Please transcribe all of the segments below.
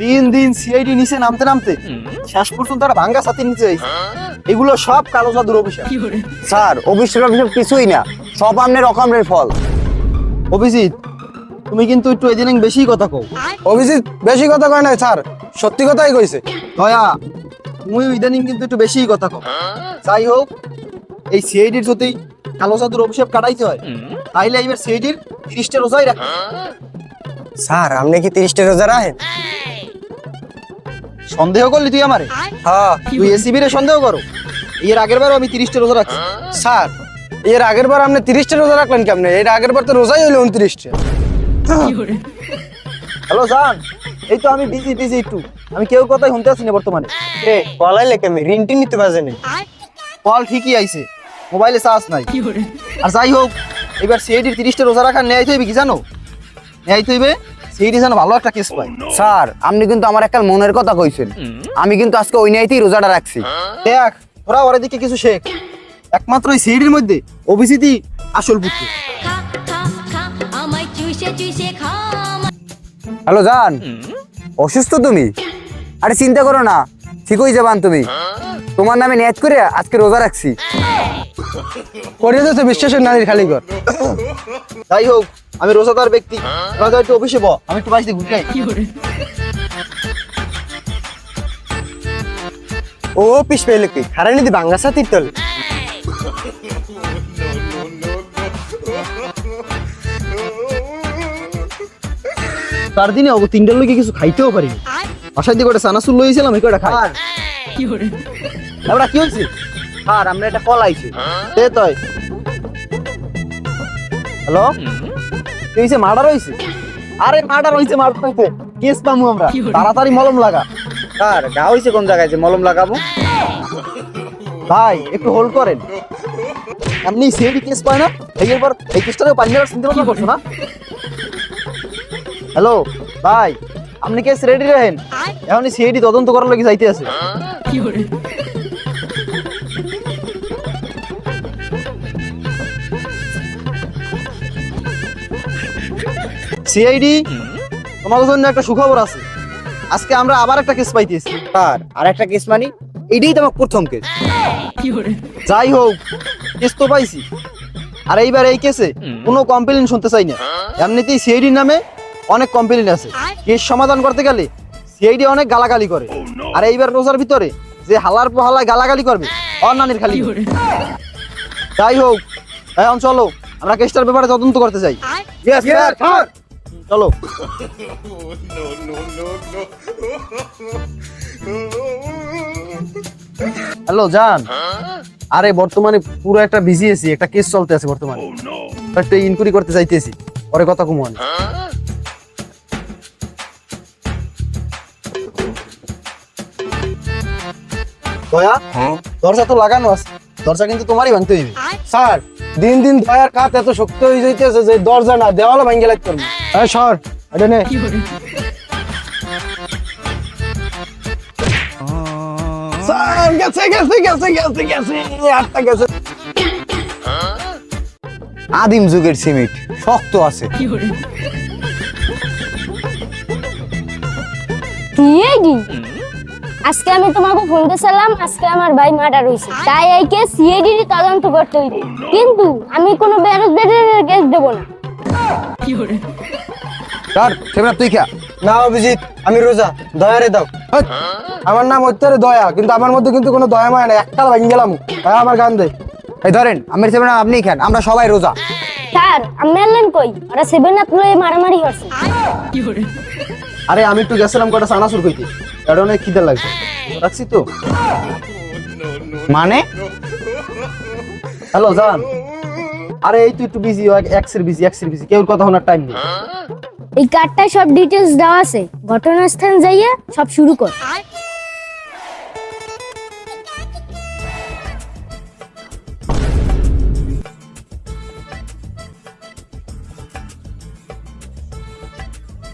দিন দিন সিআইডি নিচে নামতে নামতে শেষ পর্যন্ত একটা ভাঙ্গা সাথে নিচে আইছে এগুলো সব কালো জাদুর অভিশাপ। স্যার অভিষেক অভিষেক কিছুই না। সব আপনার অকামের ফল। অভিজিৎ তুমি কিন্তু একটু এদিন বেশি কথা কও। অভিজিৎ বেশি কথা কয় না স্যার। সত্যি কথাই কইছে। দয়া তুমি ইদানিং কিন্তু একটু বেশি কথা কও। যাই হোক এই সিআইডির যদি কালো জাদুর অভিশাপ কাটাইতে হয় তাইলে এবার সিআইডির তিরিশটা রোজাই রাখ। স্যার আপনি কি তিরিশটা রোজা রাখেন? সন্দেহ করলি তুই আমারে? হ্যাঁ। তুই এসিবি রে সন্দেহ করো। এর আগের বার আমি তিরিশটা রোজা রাখছি। স্যার এর আগের বার আপনি তিরিশটা রোজা রাখলেন কেমনে? এর আগের বার তো রোজাই হলো উনত্রিশটা। হ্যালো জান এই তো আমি বিজি বিজি একটু। আমি কেউ কথাই শুনতে আসি না বর্তমানে। এ কলাই বলাইলে কেমন? রিন্টি নিতে পারছেন কল ঠিকই আইছে। মোবাইলে চার্জ নাই। আর যাই হোক এবার সিআইডির তিরিশটা রোজা রাখার ন্যায় হইবে কি জানো? ন্যায় হইবে যেন ভালো একটা কেস পায়। স্যার আপনি কিন্তু আমার একটা মনের কথা কইছেন। আমি কিন্তু আজকে ওই রোজাটা রাখছি। দেখ তোরা ওর দিকে কিছু শেখ। একমাত্র এই মধ্যে আসল পুত্র। হ্যালো জান। অসুস্থ তুমি? আরে চিন্তা করো না। ঠিক হয়ে যাবান তুমি। তোমার নামে নেট করে আজকে রোজা রাখছি। করিয়ে দিয়েছে বিশ্বাসের নারীর খালি ঘর। যাই হোক আমি রোজাদার ব্যক্তি। তোরা তো একটু অফিসে ব আমি একটু বাড়িতে ঘুরে যাই। ও পিস পেলে কি? হারানি দি বাঙ্গা সাথে তল। তার দিনে অব তিনটার লোকে কিছু খাইতেও পারিনি। বাসায় দিয়ে কটা সানাসুর লইছিলাম এই কটা খাই। এবার কি হয়েছে? আর আমরা একটা কল আইছি। সে তয়। হ্যালো? কি হয়েছে মার্ডার হয়েছে আরে মার্ডার হয়েছে মার্ডার হয়েছে কেস পামু আমরা। তাড়াতাড়ি মলম লাগা। স্যার গা হয়েছে কোন জায়গায় যে মলম লাগাবো? ভাই একটু হোল্ড করেন। এমনি সিআইডি কেস পায় না? এই এরপর এই কেসটাকে পাঞ্জাবের চিন্তা ভাবনা করছ না? হ্যালো? ভাই আপনি কেস রেডি রাখেন। এখন সিআইডি তদন্ত করার লাগি যাইতে আছে। সিআইডি তোমাদের জন্য একটা সুখবর আছে। আজকে আমরা আবার একটা কেস পাইতেছি। স্যার আর একটা কেস মানি? এটাই তো আমার প্রথম কেস যাই হোক কেস তো পাইছি। আর এইবার এই কেসে কোনো কমপ্লেন শুনতে চাই না। এমনিতেই সিআইডির নামে অনেক কমপ্লেন আছে। কেস সমাধান করতে গেলে সিআইডি অনেক গালাগালি করে। আর এইবার রোজার ভিতরে যে হালার পর হালায় গালাগালি করবে অন্যানের খালি। যাই হোক এখন চলো আমরা কেসটার ব্যাপারে তদন্ত করতে চাই। চলো। হ্যালো জান। আরে বর্তমানে পুরো একটা বিজি আছি একটা কেস চলতে আছে বর্তমানে। একটা ইনকোয়ারি করতে চাইতেছি পরে কথা কমান দয়া দরজা তো লাগানো আছে দরজা কিন্তু তোমারই ভাঙতে হইবে। স্যার দিন দিন দয়ার কাত এত শক্ত হয়ে যাইতেছে যে দরজা না দেওয়ালে ভাঙ্গে লাগতে পারবে হ্যাঁ সর, এটা নে। স্যার, গেছে গেছে গেছে গেছে গেছে আটটা গেছে। আদিম যুগের সিমেন্ট শক্ত আছে। আজকে আমি তোমাকে ফোন করছিলাম আজকে আমার ভাই মার্ডার হয়েছে। তাই এই কেস সিআইডি তদন্ত করতে হইবে। কিন্তু আমি কোনো বেরোজগারের কেস দেব না। স্যার সেবার তুই খা না অভিজিৎ আমি রোজা দয়ারে দাও। আমার নাম অত্যারে দয়া কিন্তু আমার মধ্যে কিন্তু কোনো দয়া মায়া নাই। একটা ভাঙ্গে গেলাম আমার গান দে। এই ধরেন আমি সেবার আপনি খান আমরা সবাই রোজা। স্যার আমি আনলেন কই? ওরা সেভেন আপ লয়ে মারামারি করছে। আরে আমি একটু গেছিলাম কটা সানাসুর কইতে। এটা অনেক খিদে লাগছে। রাখছি তো? মানে? হ্যালো জান। আরে এই তুই একটু বিজি এক্সের বিজি এক্সের বিজি কেউ কথা শোনার টাইম নেই। এই কার্ডটায় সব ডিটেলস দেওয়া আছে। ঘটনাস্থান যাইয়া সব শুরু কর।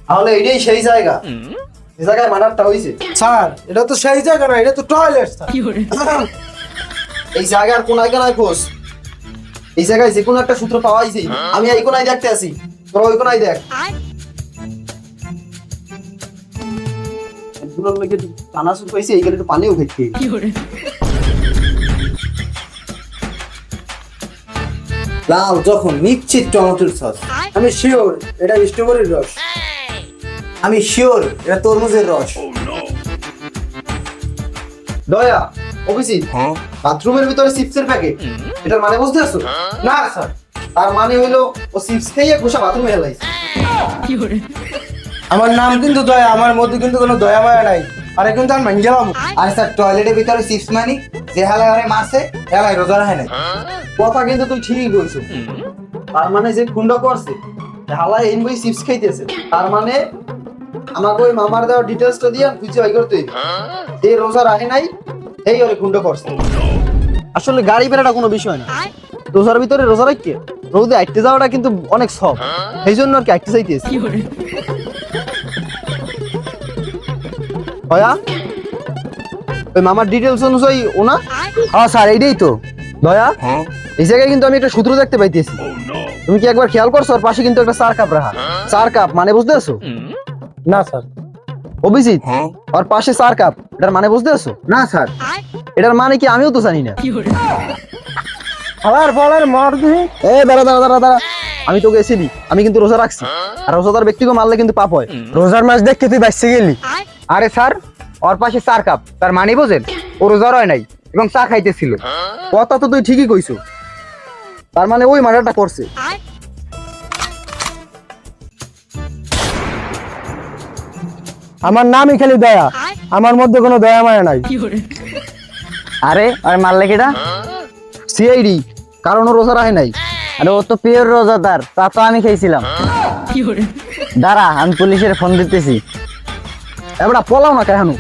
তাহলে এটাই সেই জায়গা। যে জায়গায় মার্ডারটা হয়েছে স্যার এটা তো সেই জায়গা না এটা তো টয়লেট স্যার। এই জায়গার কোনায় কোনায় খোঁজ? এই জায়গায় যে কোনো একটা সূত্র পাওয়াই যায়। হ্যাঁ। আমি এই কোনায় দেখতে আসি তোর ওই কোনায় দেখ। যখন টমেটোর সস। আমি শিওর এটা রস। আমি শিওর এটা তরমুজের রস। oh, দয়া অভিজিৎ। বাথরুমের ভিতরে চিপসের প্যাকেট। এটার মানে বুঝতে পারছ? না স্যার। তার মানে হইল ও চিপস ঘুষা বাথরুমে হেলাইছে আমার নাম কিন্তু দয়া আমার মধ্যে কিন্তু কোনো দয়া মায়া নাই। আরে কিন্তু আমি ভেঙে গেলাম। আর স্যার টয়লেটের ভিতরে চিপস মানি যে হালাই হালাই মারছে হেলাই রোজা রাখে নাই। কথা কিন্তু তুই ঠিকই বলছো। তার মানে যে খুন্ড করছে হালাই এই বই চিপস খাইতেছে। তার মানে আমাকে ওই মামার দেওয়া ডিটেলসটা দিয়ে খুঁজে বাই করতে। যে রোজা রাখে নাই এই ওরে খুন্ড করছে। আসলে গাড়ি বেড়াটা কোনো বিষয় না। রোজার ভিতরে রোজা রাখকে রোদে আইতে যাওয়াটা কিন্তু অনেক সব। সেই জন্য আর কি আইতে চাইতেছি হয়া ওই মামার ডিটেলস অনুযায়ী ওনা হ্যাঁ স্যার এইটাই তো। দয়া এই জায়গায় কিন্তু আমি একটা সূত্র দেখতে পাইতেছি। তুমি কি একবার খেয়াল করছ? ওর পাশে কিন্তু একটা চার কাপ রাখা। চার কাপ মানে বুঝতে পারছ? না স্যার। অভিজিৎ ওর পাশে চার কাপ। এটার মানে বুঝতে পারছ? না স্যার। এটার মানে কি আমিও তো জানি না। মার দিই এ দাঁড়া দাঁড়া দাঁড়া দাঁড়া। আমি তোকে এসেলি আমি কিন্তু রোজা রাখছি। আর রোজাদার ব্যক্তিকে মারলে কিন্তু পাপ হয়। রোজার মাস দেখতে তুই বাঁচতে গেলি। আরে? স্যার ওর পাশে চার কাপ। তার মানে বোঝেন ও রোজা রয় নাই এবং চা খাইতেছিল। কথা তো তুই ঠিকই কইছো। তার মানে ওই মার্ডারটা করছে। আমার নামই খালি দয়া। আমার মধ্যে কোনো দয়া মায়া নাই। আরে আরে মারলে কেটা? সিআইডি কারণ ও রোজা রাখে নাই। আরে ও তো পিওর রোজাদার তা তো আমি খেয়েছিলাম। দাঁড়া আমি পুলিশের ফোন দিতেছি। এবার পলাও না কেন?